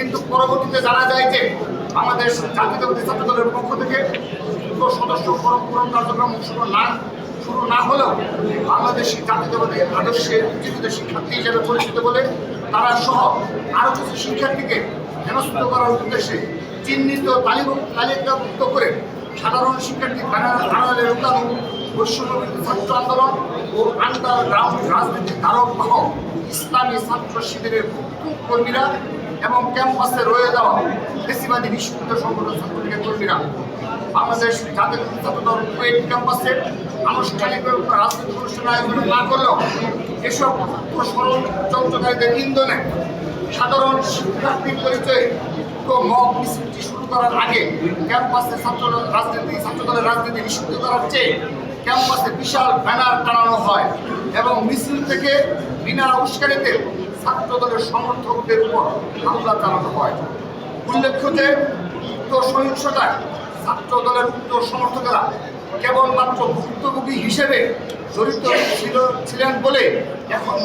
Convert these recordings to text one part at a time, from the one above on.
কিন্তু পরবর্তীতে জানা যায় যে আমাদের জাতীয়তাবাদী ছাত্র দলের পক্ষ থেকে সদস্য ফরম পূরণ কার্যক্রম শুরু না শুরু না হলেও বাংলাদেশি জাতীয়তাবাদী আদর্শে উজ্জীবিত শিক্ষার্থী হিসেবে পরিচিত বলে তারা সহ আরও কিছু শিক্ষার্থীকে হেনস্থ করার উদ্দেশ্যে চিহ্নিত তালিকা তালিকাভুক্ত করে সাধারণ শিক্ষার্থী আড়ালে লুকানো বৈশ্যবিরোধী ছাত্র আন্দোলন ও আন্ডারগ্রাউন্ড রাজনীতির ধারক ইসলামী ছাত্র শিবিরের কর্মীরা এবং ক্যাম্পাসে রয়ে যাওয়া বেশিবাদী বিশ্ববিদ্যালয় সংগঠন ছাত্রলীগের কর্মীরা বাংলাদেশ জাতীয় ছাত্র দল কুয়েট ক্যাম্পাসে আনুষ্ঠানিকভাবে রাজনৈতিক অনুষ্ঠান আয়োজন না করলেও এসব প্রসরণ যন্ত্রকারীদের ইন্ধনে সাধারণ শিক্ষার্থীর পরিচয়ে মগ মিছিলটি শুরু করার আগে ক্যাম্পাসে ছাত্র রাজনীতি ছাত্র দলের রাজনীতি নিষিদ্ধ করার চেয়ে ক্যাম্পাসে বিশাল ব্যানার টানানো হয় এবং মিছিল থেকে বিনা উস্কানিতে ছাত্র দলের সমর্থকদের উপর হামলা চালানো হয়। উল্লেখ্য যে, উক্ত সহিংসতায় ছাত্র দলের উক্ত সমর্থকেরা কেবলমাত্র ভুক্তভোগী হিসেবে জড়িত ছিল, ছিলেন বলে এখন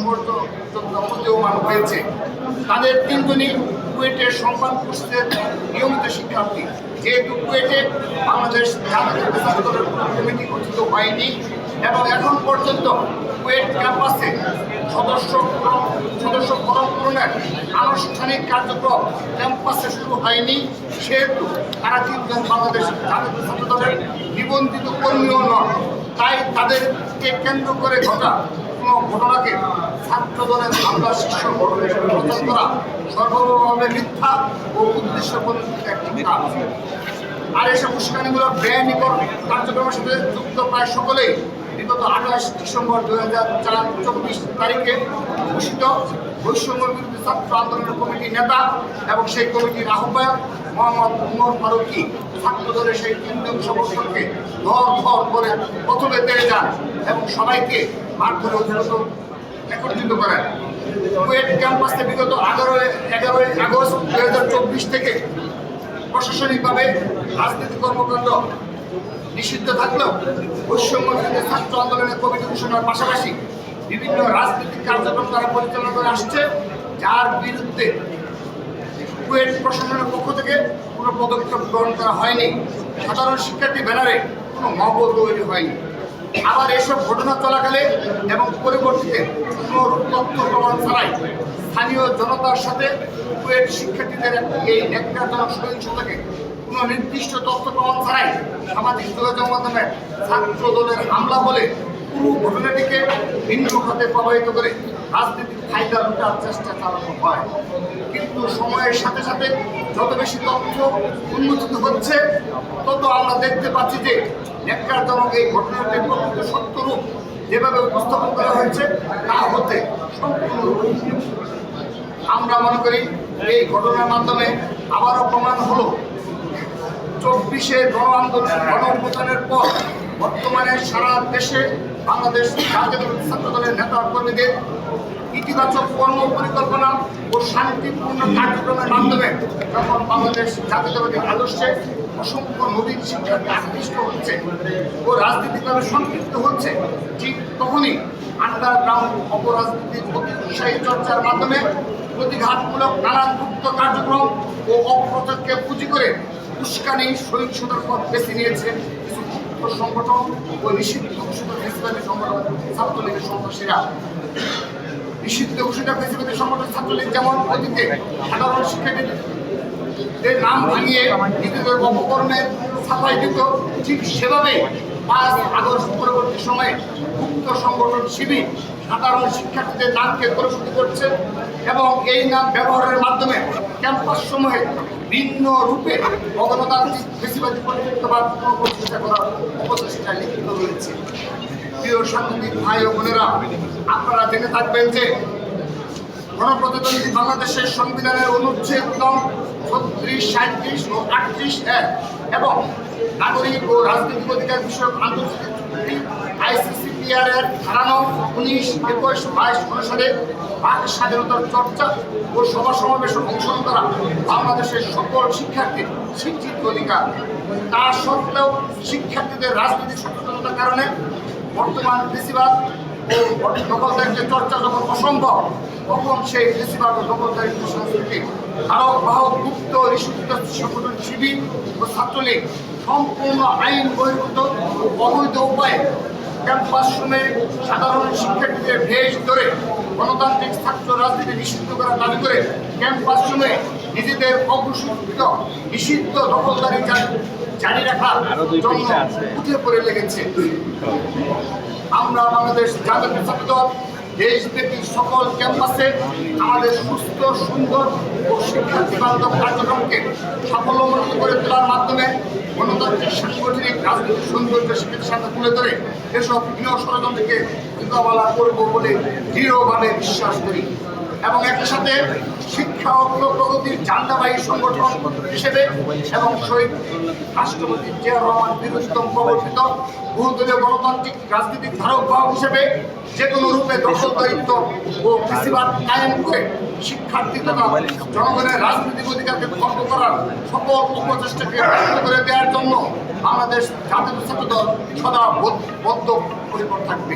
প্রতীয়মান হয়েছে। তাদের তিনজনই কুয়েটের সংবাদ পোস্টের নিয়মিত শিক্ষার্থী। যেহেতু কুয়েটে বাংলাদেশ জাতীয় কমিটি গঠিত হয়নি, এবং এখন পর্যন্ত কুয়েট ক্যাম্পাসে সদস্য পূরণের আনুষ্ঠানিক কার্যক্রম ক্যাম্পাসে শুরু হয়নি। সেহেতু তারা তিনজন বাংলাদেশ ছাত্র দলের নিবন্ধিত কর্মীও নন। তাই তাদেরকে কেন্দ্র করে ঘটা কোনো ঘটনাকে ছাত্র দলের হামলা প্রচার করা সর্বভাবে মিথ্যা ও উদ্দেশ্য প্রণোদিত একটি কাজ। আর এসব উস্কানিমূলক বেআইনি কর- কার্যক্রমের সাথে যুক্ত প্রায় সকলেই বিগত আঠাশ ডিসেম্বর দুই হাজার চব্বিশ তারিখে ঘোষিত বৈষম্য বিরোধী ছাত্র আন্দোলনের কমিটির নেতা এবং সেই কমিটির আহ্বায়ক মোহাম্মদ উমর ফারুকি। ছাত্র দলের সেই তিনজন সমর্থককে ধর ধর করে প্রথমে তেড়ে যান এবং সবাইকে মারধরে অভিনত একত্রিত করেন। কুয়েট ক্যাম্পাসে বিগত এগারোই এগারোই আগস্ট দুই হাজার চব্বিশ থেকে প্রশাসনিকভাবে রাজনৈতিক কর্মকাণ্ড নিষিদ্ধ থাকলেও বিরোধী ছাত্র আন্দোলনের কমিটি ঘোষণার পাশাপাশি বিভিন্ন রাজনৈতিক কার্যক্রম তারা পরিচালনা করে আসছে, যার বিরুদ্ধে কুয়েট প্রশাসনের পক্ষ থেকে কোনো পদক্ষেপ গ্রহণ করা হয়নি। সাধারণ শিক্ষার্থী ব্যানারে কোনো মব তৈরি হয়নি। আবার এসব ঘটনা চলাকালে এবং পরিবর্তিতে কোনো তথ্য প্রমাণ ছাড়াই স্থানীয় জনতার সাথে কুয়েট শিক্ষার্থীদের এই ন্যাক্কারজনক সহিংসতাকে কোনো নির্দিষ্ট তথ্য প্রমাণ ছাড়াই সামাজিক যোগাযোগ মাধ্যমে ছাত্র দলের হামলা বলে পুরো ঘটনাটিকে ভিন্ন খাতে প্রভাবিত করে রাজনীতির ফায়দা লুটার চেষ্টা চালানো হয়। কিন্তু সময়ের সাথে সাথে যত বেশি তথ্য উন্মোচিত হচ্ছে, তত আমরা দেখতে পাচ্ছি যে ন্যাক্কারজনক এই ঘটনাটির প্রকৃত সত্য রূপ যেভাবে উপস্থাপন করা হয়েছে, তা হতে সম্পূর্ণ আমরা মনে করি এই ঘটনার মাধ্যমে আবারও প্রমাণ হলো, চব্বিশে গণ আন্দোলন গণ পর বর্তমানে সারা দেশে বাংলাদেশ জাতীয় ছাত্র দলের নেতা কর্মীদের ইতিবাচক কর্ম পরিকল্পনা ও শান্তিপূর্ণ কার্যক্রমের মাধ্যমে যখন বাংলাদেশ জাতীয়তাবাদী আদর্শে অসংখ্য নবীন শিক্ষার্থী আকৃষ্ট হচ্ছে ও রাজনীতিভাবে সম্পৃক্ত হচ্ছে, ঠিক তখনই আন্ডারগ্রাউন্ড অপরাজনীতির অতি উৎসাহী চর্চার মাধ্যমে প্রতিঘাতমূলক নানান গুপ্ত কার্যক্রম ও অপপ্রচারকে পুঁজি করে উস্কানি, সহিংসতার পথ বেছে নিয়েছে কিছু সংগঠন ও নিষিদ্ধ ঘোষিত ইসলামী সংগঠন ছাত্রলীগের সন্ত্রাসীরা। নিষিদ্ধ ঘোষিত ফেসিবাদী সংগঠন ছাত্রলীগ যেমন অতীতে সাধারণ শিক্ষার্থীদের নাম ভাঙিয়ে নিজেদের অপকর্মে ছাপাই দিত ঠিক সেভাবে পাঁচ আগস্ট পরবর্তী সময়ে গুপ্ত সংগঠন শিবির সাধারণ শিক্ষার্থীদের নামকে পরিশুদ্ধ করছে এবং এই নাম ব্যবহারের মাধ্যমে ক্যাম্পাস সমূহে ভিন্ন রূপে অগণতান্ত্রিক বেশিবাদী পরিবর্তবাদ প্রতিষ্ঠা করার উপচেষ্টা লিখিত রয়েছে। প্রিয় সাংবাদিক ভাই ও বোনেরা, আপনারা জেনে থাকবেন যে গণপ্রজাতন্ত্রী বাংলাদেশের সংবিধানের অনুচ্ছেদ ছত্রিশ সাঁত্রিশ ও আটত্রিশ এক এবং রাজনৈতিক অধিকার বিষয়ক আন্তর্জাতিক চুক্তি আইসিসিপিআর এর ধারানো উনিশ, একুশ, বাইশ অনুসারে বাক স্বাধীনতার চর্চা ও সভা সমাবেশে অংশগ্রহণ করা বাংলাদেশের সকল শিক্ষার্থীর শিক্ষিত অধিকার। তা সত্ত্বেও শিক্ষার্থীদের রাজনৈতিক সচেতনতার কারণে বর্তমান বেশিরভাগ দখলদারিত্বের চর্চা যখন অসম্ভব, তখন সেই বেশিরভাগ দখলদারিত্ব সংস্কৃতি ধারক বাহক গুপ্ত, নিষিদ্ধ সংগঠন, শিবির ও ছাত্রলীগ সম্পূর্ণ আইন বহির্ভূত অবৈধ উপায়ে ক্যাম্পাস রুমে সাধারণ শিক্ষার্থীদের ভেষ ধরে গণতান্ত্রিক ছাত্র রাজনীতি নিষিদ্ধ করার দাবি করে ক্যাম্পাস রুমে নিজেদের অঘোষিত নিষিদ্ধ দখলদারি জারি- জারি রাখার জন্য উঠে পড়ে লেগেছে। আমরা বাংলাদেশ জাতীয় দল দেশব্যাপী সকল ক্যাম্পাসে আমাদের সুস্থ সুন্দর ও শিক্ষার্থী বান্ধব কার্যক্রমকে সাফল্যমণ্ডিত করে তোলার মাধ্যমে গণতান্ত্রিক সাংগঠনিক রাজনৈতিক সৌন্দর্য শিক্ষার্থীর সাথে তুলে ধরে এসব গৃহ ষড়যন্ত্রকে মোকাবেলা করব বলে দৃঢ়ভাবে বিশ্বাস করি। এবং একই সাথে শিক্ষা প্রগতির জান্ডাবাহী সংগঠন হিসেবে এবং শহীদ রাষ্ট্রপতি জিয়া রহমান বীরুত্তম প্রবর্তিত বহুদলীয় গণতান্ত্রিক রাজনীতির ধারক বাহক হিসেবে যে কোনো রূপে দখল, দায়িত্ব ও কৃষিবাদ কায়েম করে শিক্ষার্থী তথা জনগণের রাজনৈতিক অধিকারকে খর্ব করার সকল উপচেষ্টাকে ব্যর্থ করে দেওয়ার জন্য বাংলাদেশ জাতীয় ছাত্র দল সদা বদ্ধ পরিকর থাকবে।